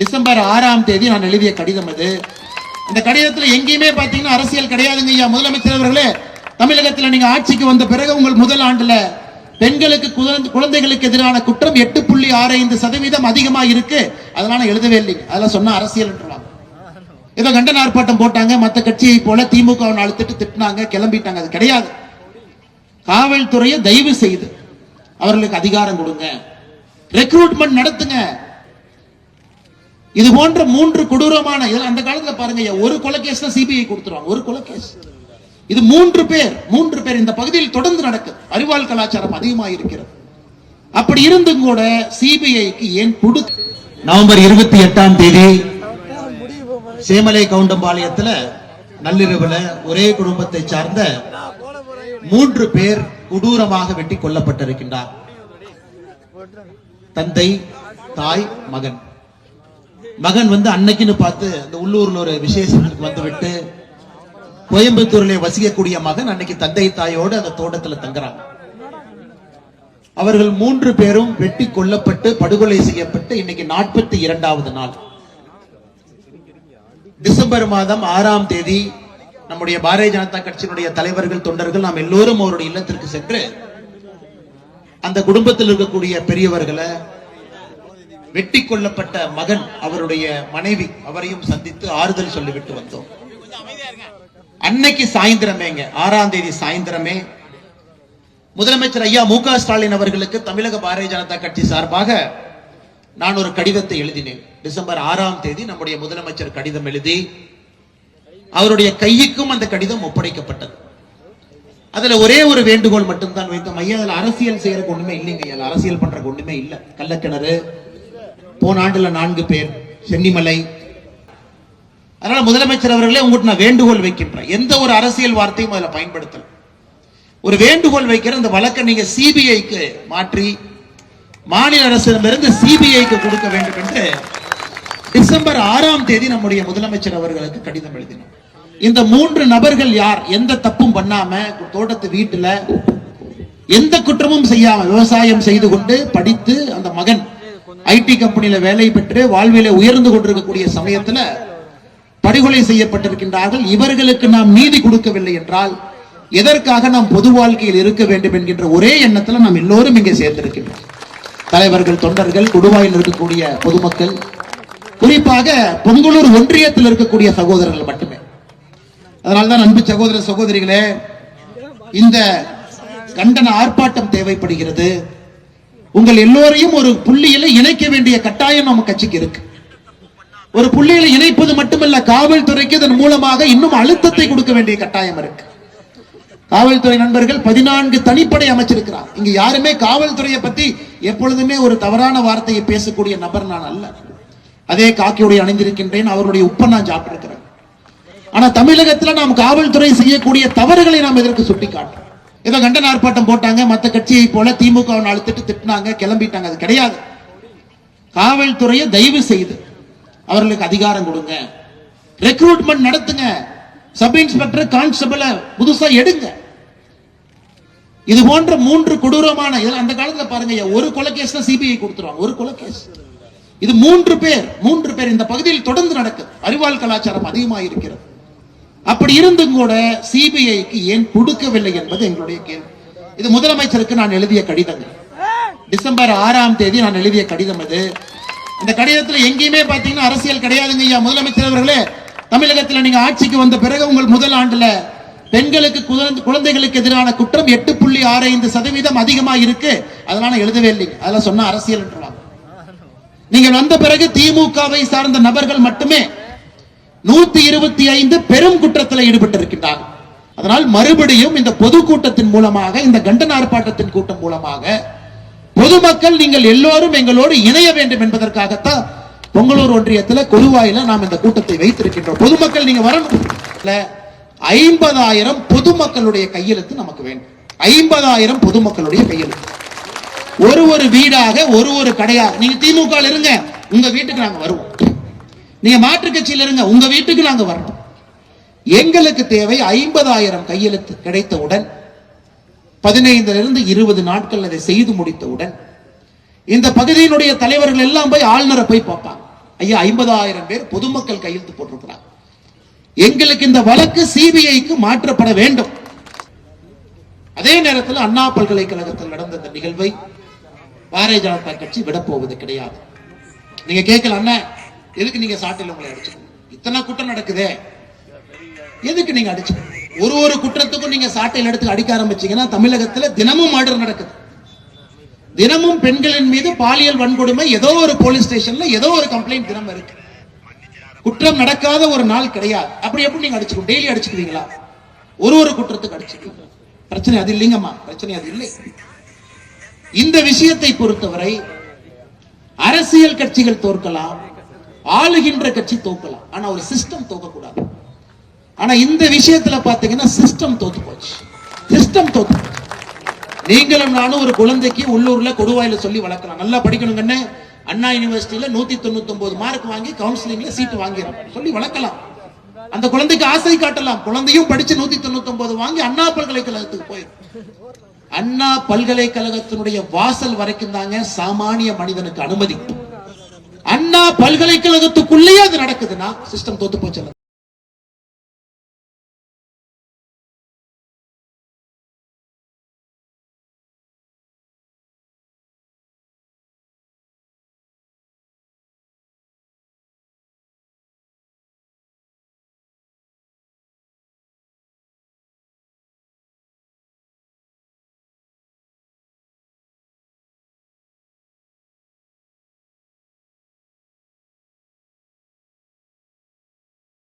December ஆறாம் தேதி நான் எழுதிய கடிதம் அது. இந்த கடிதத்தில் எங்கேயுமே பார்த்தீங்கன்னா அரசியல் கிடையாதுங்க ஐயா. முதலமைச்சர் அவர்களே தமிழகத்தில் நீங்க ஆட்சிக்கு வந்த பிறகு உங்கள் முதல் ஆண்டுல பெண்களுக்கு குழந்தைகளுக்கு எதிரான குற்றம் எட்டு புள்ளி ஆறு ஐந்து சதவீதம் அதிகமா இருக்கு. அதனால எழுதவே இல்லைங்க. அதெல்லாம் சொன்னா அரசியல் ஏதோ கண்டன ஆர்ப்பாட்டம் போட்டாங்க. மற்ற கட்சியை போல திமுக நாலு திட்டு திட்டினாங்க கிளம்பிட்டாங்க. அது கிடையாது. காவல்துறையை தயவு செய்து அவர்களுக்கு அதிகாரம் கொடுங்க. ரெக்ரூட்மெண்ட் நடத்துங்க. இது போன்ற மூன்று கொடூரமான அந்த காலத்துல பாருங்க ஒரு கொலைகேஸ் தான் சிபிஐ கொடுத்துருவாங்க. ஒரு கொலைகேஸ் இது மூன்று பேர் மூன்று பேர் இந்த பகுதியில் தொடர்ந்து நடக்குது. அறிவால் கலாச்சாரம் அதிகமாக இருக்கிறது. அப்படி இருந்தும் கூட சிபிஐக்கு ஏன் கொடு நவம்பர் இருபத்தி எட்டாம் தேதி சேமலை கவுண்டம்பாளையத்துல நள்ளிரவுல ஒரே குடும்பத்தை சார்ந்த மூன்று பேர் கொடூரமாக வெட்டி கொல்லப்பட்டிருக்கின்றார். தந்தை தாய் மகன். மகன் வந்து அன்னைக்குன்னு பார்த்து அந்த உள்ளூர்ல ஒரு விசேஷத்துக்கு வந்துவிட்டு கோயம்புத்தூர்ல வசிக்கக்கூடிய மகன் அன்னைக்கு தந்தை தாயோடு அந்த தோட்டத்துல தங்குறாங்க. அவர்கள் மூன்று பேரும் வெட்டி கொல்லப்பட்டு படுகொலை செய்யப்பட்டு இன்னைக்கு நாற்பத்தி இரண்டாவது நாள். டிசம்பர் மாதம் ஆறாம் தேதி நம்முடைய பாரதிய ஜனதா கட்சியினுடைய தலைவர்கள் தொண்டர்கள் நாம் எல்லோரும் அவருடைய இல்லத்திற்கு சென்று அந்த குடும்பத்தில் இருக்கக்கூடிய பெரியவர்களை வெட்டி கொல்லப்பட்ட மகன் அவருடைய மனைவி அவரையும் சந்தித்து ஆறுதல் சொல்லிவிட்டு வந்தோம். அன்னைக்கு சாயந்திரமேங்க ஆறாம் தேதி சாயந்திரமே முதலமைச்சர் ஐயா மு ஸ்டாலின் அவர்களுக்கு தமிழக பாரதிய ஜனதா கட்சி சார்பாக நான் ஒரு கடிதத்தை எழுதினேன். டிசம்பர் ஆறாம் தேதி நம்முடைய முதலமைச்சர் கடிதம் எழுதி அவருடைய கையுக்கும் அந்த கடிதம் ஒப்படைக்கப்பட்டது. அதுல ஒரே ஒரு வேண்டுகோள் மட்டும்தான் வைத்தோம். ஐயா அதுல அரசியல் செய்யறதுக்கு ஒண்ணுமே இல்லைங்க. ஐயா அரசியல் பண்றதுக்கு ஒண்ணுமே இல்ல. கள்ளக்கிணறு போன ஆண்டுல நான்கு பேர் சென்னிமலை. அதனால முதலமைச்சர் அவர்களே உங்ககிட்ட நான் வேண்டுகோள் வைக்கின்றேன். எந்த ஒரு அரசியல் வார்த்தையும் அதில் பயன்படுத்தல. ஒரு வேண்டுகோள் வைக்கிற இந்த வழக்கை நீங்க சிபிஐக்கு மாற்றி மாநில அரசிடமிருந்து சிபிஐக்கு கொடுக்க வேண்டும் என்று டிசம்பர் ஆறாம் தேதி நம்முடைய முதலமைச்சர் அவர்களுக்கு கடிதம் எழுதினோம். இந்த மூன்று நபர்கள் யார் எந்த தப்பும் பண்ணாம தோட்டத்து வீட்டுல எந்த குற்றமும் செய்யாம விவசாயம் செய்து கொண்டு படித்து அந்த மகன் ஐடி கம்பெனியில வேலை பெற்று வாழ்வில உயர்ந்து கொண்டிருக்கக்கூடிய சமயத்துல படுகொலை செய்யப்பட்டிருக்கின்றார்கள். இவர்களுக்கு நாம் நீதி கொடுக்கவில்லை என்றால் எதற்காக நாம் பொது வாழ்க்கையில் இருக்க வேண்டும் என்கின்ற ஒரே எண்ணத்துல நாம் எல்லோரும் இங்கே சேர்ந்திருக்கின்றோம். தலைவர்கள் தொண்டர்கள் குடுவாயில் இருக்கக்கூடிய பொதுமக்கள் குறிப்பாக பொங்கலூர் ஒன்றியத்தில் இருக்கக்கூடிய சகோதரர்கள் மட்டுமே. அதனால்தான் அன்பு சகோதர சகோதரிகளே இந்த கண்டன ஆர்ப்பாட்டம் தேவைப்படுகிறது. உங்கள் எல்லோரையும் ஒரு புள்ளியில இணைக்க வேண்டிய கட்டாயம் நம்ம கட்சிக்கு இருக்கு. ஒரு புள்ளியில இணைப்பது மட்டுமல்ல காவல்துறைக்கு இதன் மூலமாக இன்னும் அழுத்தத்தை கொடுக்க வேண்டிய கட்டாயம் இருக்கு. காவல்துறை நண்பர்கள் பதினான்கு தனிப்படை அமைச்சிருக்கிறார். இங்க யாருமே காவல்துறையை பத்தி எப்பொழுதுமே ஒரு தவறான வார்த்தையை பேசக்கூடிய நபர் நான் அல்ல. அதே காக்கியுடைய அணிந்திருக்கின்றேன் அவருடைய உப்ப நான் சாப்பிட்டிருக்கிறேன். ஆனா தமிழகத்துல நாம் காவல்துறை செய்யக்கூடிய தவறுகளை நாம் எதற்கு சுட்டிக்காட்டுறோம் ஏதோ கண்டன ஆர்ப்பாட்டம் போட்டாங்க மற்ற கட்சியை போல திமுக அழுத்திட்டு திட்டினாங்க கிளம்பிட்டாங்க. அது கிடையாது. காவல்துறையை தயவு செய்து அவர்களுக்கு அதிகாரம் கொடுங்க. ரெக்ரூட்மெண்ட் நடத்துங்க. சப் இன்ஸ்பெக்டர் கான்ஸ்டபிள புதுசா எடுங்க. இது போன்ற மூன்று கொடூரமான இதெல்லாம் அந்த காலத்துல பாருங்க ஒரு கொலை கேஸ் தான் சிபிஐ கொடுத்துருவாங்க. ஒரு கொலை கேஸ் இது மூன்று பேர் மூன்று பேர் இந்த பகுதியில் தொடர்ந்து நடக்குது. அறிவால் கலாச்சாரம் அதிகமாக இருக்கிறது அப்படி இருந்தும் கூட சிபிஐக்கு ஏன் கொடுக்கவில்லை என்பது எங்களுடைய கேள்வி. இது முதலமைச்சருக்கு நான் எழுதிய கடிதங்கள் டிசம்பர் ஆறாம் தேதி நான் எழுதிய கடிதம் அது இந்த கடிதத்துல எங்கேயுமே பாத்தீங்கன்னா அரசியல் கிடையாதுங்க ஐயா முதலமைச்சர் அவர்களே. தமிழகத்துல நீங்க ஆட்சிக்கு வந்த பிறகு உங்கள் முதல் ஆண்டுல பெண்களுக்கு குழந்தைகளுக்கு எதிரான குற்றம் எட்டு புள்ளி ஆறு ஐந்து சதவீதம் அதிகமா இருக்கு. அதனால எழுதவே இல்லைங்க. அதெல்லாம் சொன்னா அரசியல் நீங்கள் வந்த பிறகு திமுகவை சார்ந்த நபர்கள் மட்டுமே நூத்தி இருபத்தி ஐந்து பெரும் குற்றத்தில் ஈடுபட்டிருக்கின்றார். அதனால் மறுபடியும் இந்த பொதுக்கூட்டத்தின் மூலமாக இந்த கண்டன ஆர்ப்பாட்டத்தின் கூட்டம் மூலமாக பொதுமக்கள் நீங்கள் எல்லோரும் எங்களோடு இணைய வேண்டும் என்பதற்காகத்தான் பொங்கலூர் ஒன்றியத்துல கொலுவாயில நாம் இந்த கூட்டத்தை வைத்திருக்கின்றோம். பொதுமக்கள் நீங்க வரணும் ஐம்பதாயிரம் பொதுமக்களுடைய கையெழுத்து நமக்கு வேண்டும். ஐம்பதாயிரம் பொதுமக்களுடைய கையெழுத்து. ஒரு ஒரு வீடாக ஒரு ஒரு கடையாக நீங்க திமுக இருங்க உங்க வீட்டுக்கு நாங்க வருவோம். நீங்க மாற்று கட்சியில இருங்க. உங்க வீட்டுக்கு நாங்க வரணும் எங்களுக்கு தேவை ஐம்பதாயிரம் கையெழுத்து கிடைத்தவுடன் பதினைந்துல இருந்து இருபது நாட்கள் அதை செய்து முடித்தவுடன் இந்த பகுதியினுடைய தலைவர்கள் எல்லாம் போய் ஆளுநரை போய் பார்ப்பாங்க. ஐயா ஐம்பதாயிரம் பேர் பொதுமக்கள் கையெழுத்து போட்டிருக்கிறார் எங்களுக்கு இந்த வழக்கு சிபிஐக்கு மாற்றப்பட வேண்டும். அதே நேரத்தில் அண்ணா பல்கலைக்கழகத்தில் நடந்த இந்த நிகழ்வை பாரதிய ஜனதா கட்சி விடப்போவது கிடையாது. நீங்க கேட்கல அண்ணா. எதுக்கு நீங்க சாட்டில் உங்களை அடிச்சுக்கணும்? இத்தனை குற்றம் நடக்குதே. எதுக்கு நீங்க அடிச்சுக்கணும்? ஒரு ஒரு குற்றத்துக்கும் நீங்க சாட்டையில் எடுத்து அடிக்க ஆரம்பிச்சீங்கன்னா தமிழகத்துல தினமும் மர்டர் நடக்குது. தினமும் பெண்களின் மீது பாலியல் வன்கொடுமை ஏதோ ஒரு போலீஸ் ஸ்டேஷன்ல ஏதோ ஒரு கம்ப்ளைண்ட் தினம் இருக்கு. குற்றம் நடக்காத ஒரு நாள் கிடையாது. அப்படி எப்படி நீங்க அடிச்சுக்கணும்? டெய்லி அடிச்சுக்குவீங்களா? ஒரு ஒரு குற்றத்துக்கு அடிச்சுக்கோங்க பிரச்சனை அது இல்லைங்கம்மா. பிரச்சனை அது இல்லை. இந்த விஷயத்தை பொறுத்தவரை அரசியல் கட்சிகள் தோற்கலாம். ஆளுகின்ற கட்சி தோக்கலாம் ஆனா ஒரு சிஸ்டம் தோக்கக்கூடாது. ஆனா இந்த விஷயத்துல பாத்தீங்கன்னா சிஸ்டம் தோத்து போச்சு. சிஸ்டம் தோத்து போச்சு. நீங்களும் நானும் ஒரு குழந்தைக்கு உள்ளூர்ல கொடுவாயில சொல்லி வளர்க்கலாம். நல்லா படிக்கணுங்கன்னு அண்ணா. யூனிவர்சிட்டியில நூத்தி தொண்ணூத்தி ஒன்பது மார்க் வாங்கி கவுன்சிலிங்ல சீட்டு வாங்கிறோம் சொல்லி வளர்க்கலாம். அந்த குழந்தைக்கு ஆசை காட்டலாம். குழந்தையும் படிச்சு நூத்தி தொண்ணூத்தி ஒன்பது வாங்கி அண்ணா பல்கலைக்கழகத்துக்கு போயிடும் அண்ணா பல்கலைக்கழகத்தினுடைய வாசல் வரைக்கும் தாங்க சாமானிய மனிதனுக்கு அனுமதி. அண்ணா பல்கலைக்கழகத்துக்குள்ளேயே அது நடக்குதுன்னா சிஸ்டம் தோத்து போச்சு